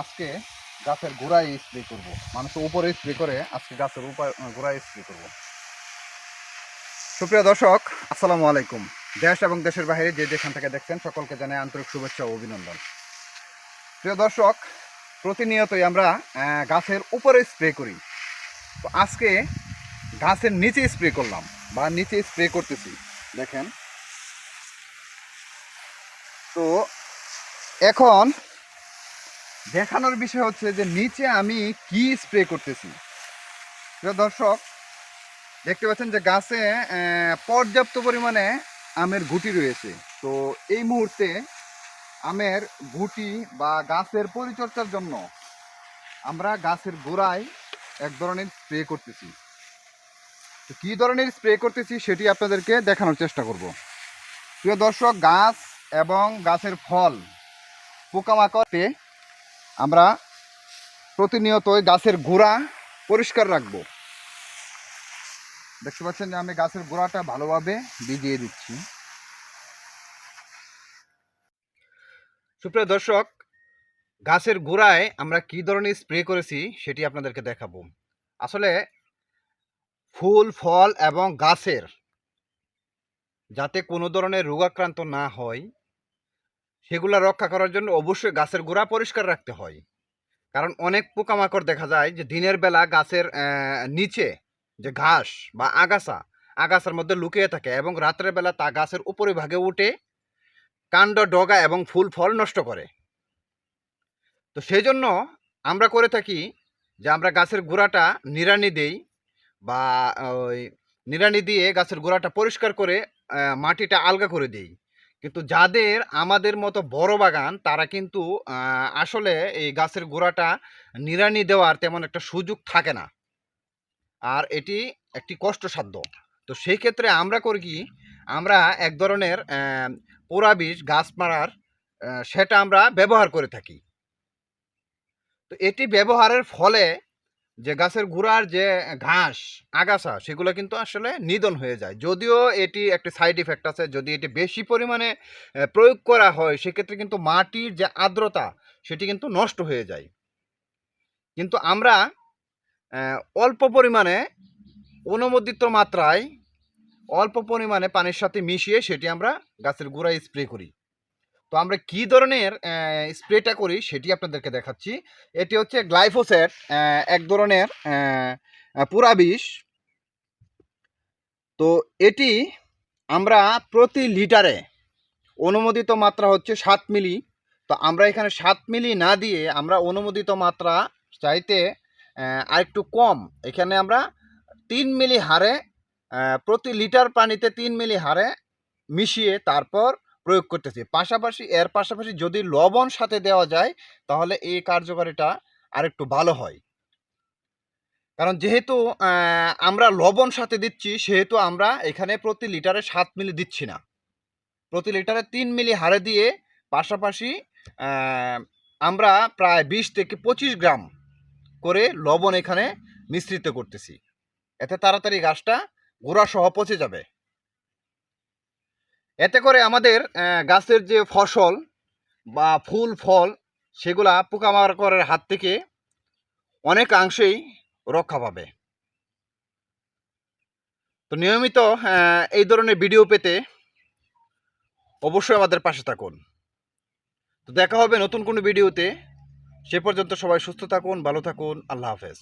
আজকে গাছের গোড়ায় স্প্রে করব। মানুষের উপরে স্প্রে করে, আজকে গাছের উপায় গোড়ায় স্প্রে করব। সুপ্রিয় দর্শক, আসসালামু আলাইকুম। দেশ এবং দেশের বাইরে যে যেখান থেকে দেখছেন, সকলকে জানাই আন্তরিক শুভেচ্ছা ও অভিনন্দন। প্রিয় দর্শক, প্রতিনিয়তই আমরা গাছের উপরে স্প্রে করি। তো আজকে গাছের নিচে স্প্রে করলাম বা নিচে স্প্রে করতেছি। দেখেন। তো এখন দেখানোর বিষয় হচ্ছে যে নিচে আমি কি স্প্রে করতেছি। দর্শক, দেখতে পাচ্ছেন যে গাছে পর্যাপ্ত পরিমাণে আমের গুটি রয়েছে। তো এই মুহূর্তে আমের গুটি বা গাছের পরিচর্যার জন্য আমরা গাছের গোড়ায় এক ধরনের স্প্রে করতেছি। তো কী ধরনের স্প্রে করতেছি সেটি আপনাদেরকে দেখানোর চেষ্টা করব। প্রিয় দর্শক, গাছ এবং গাছের ফল পোকামাকড়ে আমরা প্রতিনিয়তই গাছের গোড়া পরিষ্কার রাখব। দেখতে পাচ্ছেন যে আমি গাছের গোড়াটা ভালোভাবে ভিজিয়ে দিচ্ছি। সুপ্রিয় দর্শক, গাছের গোড়ায় আমরা কি ধরনের স্প্রে করেছি সেটি আপনাদেরকে দেখাবো। আসলে ফুল, ফল এবং গাছের যাতে কোনো ধরনের রোগাক্রান্ত না হয় সেগুলা রক্ষা করার জন্য অবশ্যই গাছের গোড়া পরিষ্কার রাখতে হয়। কারণ অনেক পোকামাকড় দেখা যায় যে দিনের বেলা গাছের নিচে যে ঘাস বা আগাছা, আগাছার মধ্যে লুকিয়ে থাকে এবং রাত্রের বেলা তা গাছের উপরে ভাগে উঠে কাণ্ড, ডগা এবং ফুল, ফল নষ্ট করে। তো সেই জন্য আমরা করে থাকি যে আমরা গাছের গোড়াটা নিড়ানি দেই বা ওই নিড়ানি দিয়ে গাছের গোড়াটা পরিষ্কার করে মাটিটা আলগা করে দিই। কিন্তু যাদের আমাদের মতো বড় বাগান, তারা কিন্তু আসলে এই গাছের গোড়াটা নিড়ানি দেওয়ার তেমন একটা সুযোগ থাকে না। আর এটি একটি কষ্টসাধ্য। তো সেই ক্ষেত্রে আমরা করি কি, আমরা এক ধরনের পোড়া বিষ গাছ মারার সেটা আমরা ব্যবহার করে থাকি। তো এটি ব্যবহারের ফলে যে গাছের গোড়ার যে ঘাস, আগাছা, সেগুলো কিন্তু আসলে নিধন হয়ে যায়। যদিও এটি একটি সাইড ইফেক্ট আছে, যদি এটি বেশি পরিমাণে প্রয়োগ করা হয়, সেক্ষেত্রে কিন্তু মাটির যে আর্দ্রতা, সেটি কিন্তু নষ্ট হয়ে যায়। কিন্তু আমরা অল্প পরিমাণে অনুমোদিত মাত্রায় অল্প পরিমাণে পানির সাথে মিশিয়ে সেটি আমরা গাছের গোড়ায় স্প্রে করি। তো আমরা কি ধরনের স্প্রেটা করি সেটি আপনাদেরকে দেখাচ্ছি। এটি হচ্ছে গ্লাইফোসেট এক ধরনের পুরা বিষ। তো এটি আমরা প্রতি লিটারে অনুমোদিত মাত্রা হচ্ছে সাত মিলি। তো আমরা এখানে সাত মিলি না দিয়ে আমরা অনুমোদিত মাত্রা চাইতে আরেকটু কম। এখানে আমরা তিন মিলি হারে প্রতি লিটার পানিতে তিন মিলি হারে মিশিয়ে তারপর প্রয়োগ করতেছি। পাশাপাশি, এর পাশাপাশি যদি লবণ সাথে দেওয়া যায়, তাহলে এই কার্যকারিতা আরেকটু ভালো হয়। কারণ যেহেতু আমরা লবণ সাথে দিচ্ছি, সেহেতু আমরা এখানে প্রতি লিটারে সাত মিলি দিচ্ছি না। প্রতি লিটারে তিন মিলি হারে দিয়ে পাশাপাশি আমরা প্রায় বিশ থেকে পঁচিশ গ্রাম করে লবণ এখানে মিশ্রিত করতেছি। এতে তাড়াতাড়ি গাছটা গোড়া সহ পচে যাবে। এতে করে আমাদের গাছের যে ফসল বা ফুল, ফল, সেগুলা পোকামাকড়ের হাত থেকে অনেকাংশেই রক্ষা পাবে। তো নিয়মিত এই ধরনের ভিডিও পেতে অবশ্যই আমাদের পাশে থাকুন। তো দেখা হবে নতুন কোনো ভিডিওতে। সে পর্যন্ত সবাই সুস্থ থাকুন, ভালো থাকুন, আল্লাহ হাফেজ।